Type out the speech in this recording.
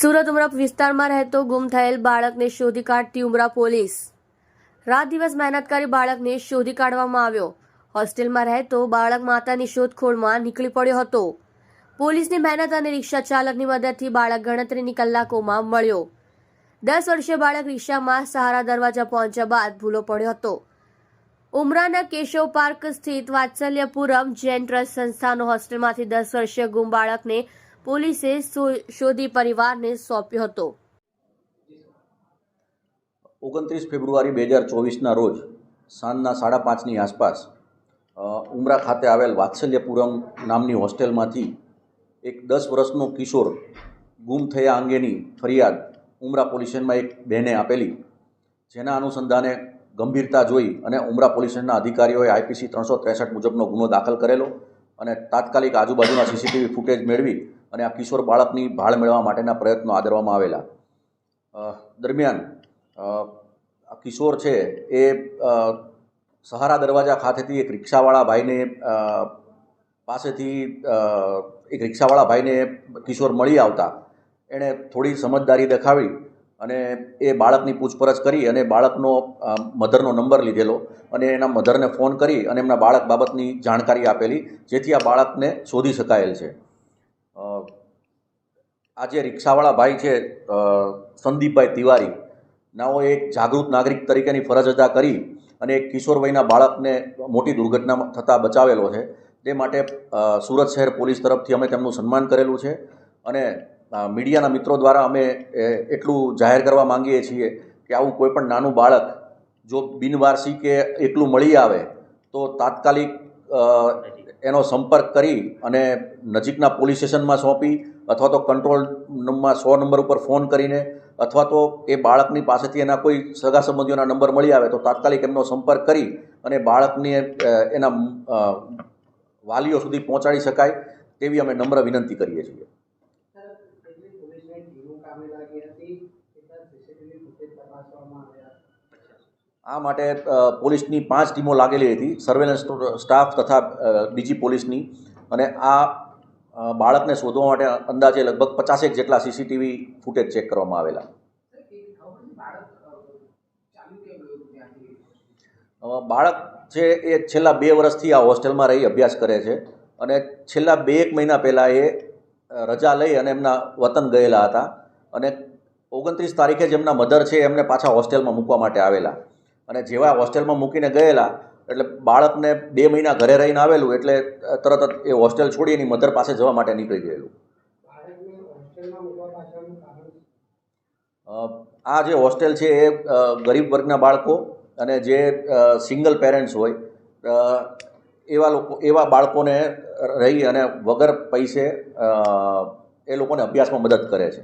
સુરત ઉમરા વિસ્તારમાં રહેતો ગુમ થયેલ બાળકને શોધી કાઢતી ઉમરા પોલીસ. રાત દિવસ મહેનત કરી બાળકને શોધી કાઢવામાં આવ્યો. હોસ્ટેલમાં રહેતો બાળક માતાની શોધખોળમાં નીકળી પડ્યો હતો. પોલીસની મહેનત અને રિક્ષા ચાલકની મદદથી બાળક ગણતરીની કલાકોમાં મળ્યો. દસ વર્ષીય બાળક રિક્ષામાં સહારા દરવાજા પહોંચ્યા બાદ ભૂલો પડ્યો હતો. ઉમરાના કેશવ પાર્ક સ્થિત વાત્સલ્યપુરમ જૈન ટ્રસ્ટ સંસ્થાનો હોસ્ટેલમાંથી દસ વર્ષીય ગુમ બાળકને પોલીસે શોધી પરિવારને સોંપ્યો હતો. ઓગણત્રીસ ફેબ્રુઆરી બે હજાર ચોવીસના રોજ સાંજના સાડા પાંચની આસપાસ ઉમરા ખાતે આવેલ વાત્સલ્યપુરમ નામની હોસ્ટેલમાંથી એક દસ વર્ષનો કિશોર ગુમ થયા અંગેની ફરિયાદ ઉમરા પોલીસ એક બહેને આપેલી, જેના અનુસંધાને ગંભીરતા જોઈ અને ઉમરા પોલીસ અધિકારીઓએ આઈપીસી ત્રણસો ત્રેસઠ મુજબનો ગુનો દાખલ કરેલો અને તાત્કાલિક આજુબાજુના સીસીટીવી ફૂટેજ મેળવી અને આ કિશોર બાળકની ભાળ મેળવવા માટેના પ્રયત્નો આદરવામાં આવેલા. દરમિયાન આ કિશોર છે એ સહારા દરવાજા ખાતેથી એક રિક્ષાવાળા ભાઈને પાસેથી એક રિક્ષાવાળા ભાઈને કિશોર મળી આવતા. એણે થોડી સમજદારી દેખાવી અને એ બાળકની પૂછપરછ કરી અને બાળકનો મધરનો નંબર લીધેલો અને એના મધરને ફોન કરી અને એમના બાળક બાબતની જાણકારી આપેલી, જેથી આ બાળકને શોધી શકાયેલ છે. આ જે રિક્ષાવાળા ભાઈ છે સંદીપભાઈ તિવારી નાઓ એક જાગૃત નાગરિક તરીકેની ફરજ અદા કરી અને એક કિશોર બાળકને મોટી દુર્ઘટના થતાં બચાવેલો છે. તે માટે સુરત શહેર પોલીસ તરફથી અમે તેમનું સન્માન કરેલું છે અને મીડિયાના મિત્રો દ્વારા અમે એટલું જાહેર કરવા માંગીએ છીએ કે આવું કોઈ પણ નાનું બાળક જો બિનવારસી કે એકલું મળી આવે તો તાત્કાલિક એનો સંપર્ક કરી અને નજીકના પોલીસ સ્ટેશનમાં સોંપી અથવા તો કંટ્રોલ નંબર સો નંબર ઉપર ફોન કરીને અથવા તો એ બાળકની પાસેથી એના કોઈ સગા સંબંધીઓના નંબર મળી આવે તો તાત્કાલિક એમનો સંપર્ક કરી અને બાળકને એના વાલીઓ સુધી પહોંચાડી શકાય તેવી અમે નમ્ર વિનંતી કરીએ છીએ. કામે આ માટે પોલીસની પાંચ ટીમો લાગેલી હતી. સર્વેલન્સ સ્ટાફ તથા બીજી પોલીસની. અને આ બાળકને શોધવા માટે અંદાજે લગભગ પચાસેક જેટલા સીસીટીવી ફૂટેજ ચેક કરવામાં આવેલા. બાળક છે એ છેલ્લા બે વર્ષથી આ હોસ્ટેલમાં રહી, અભ્યાસ કરે છે. અને છેલ્લા બે એક મહિના પહેલાં એ રજા લઈ અને એમના વતન ગયેલા હતા. અને ઓગણત્રીસ તારીખે જ એમના મધર છે, એમને પાછા હોસ્ટેલમાં મૂકવા માટે આવેલા. અને જેવા હોસ્ટેલમાં મૂકીને ગયેલા, એટલે બાળકને બે મહિના ઘરે રહીને આવેલું, એટલે તરત જ એ હોસ્ટેલ છોડી એની મધર પાસે જવા માટે નીકળી ગયેલું. આ જે હોસ્ટેલ છે એ ગરીબ વર્ગના બાળકો અને જે સિંગલ પેરેન્ટ્સ હોય એવા લોકો, એવા બાળકોને રહી અને વગર પૈસે એ લોકોને અભ્યાસમાં મદદ કરે છે.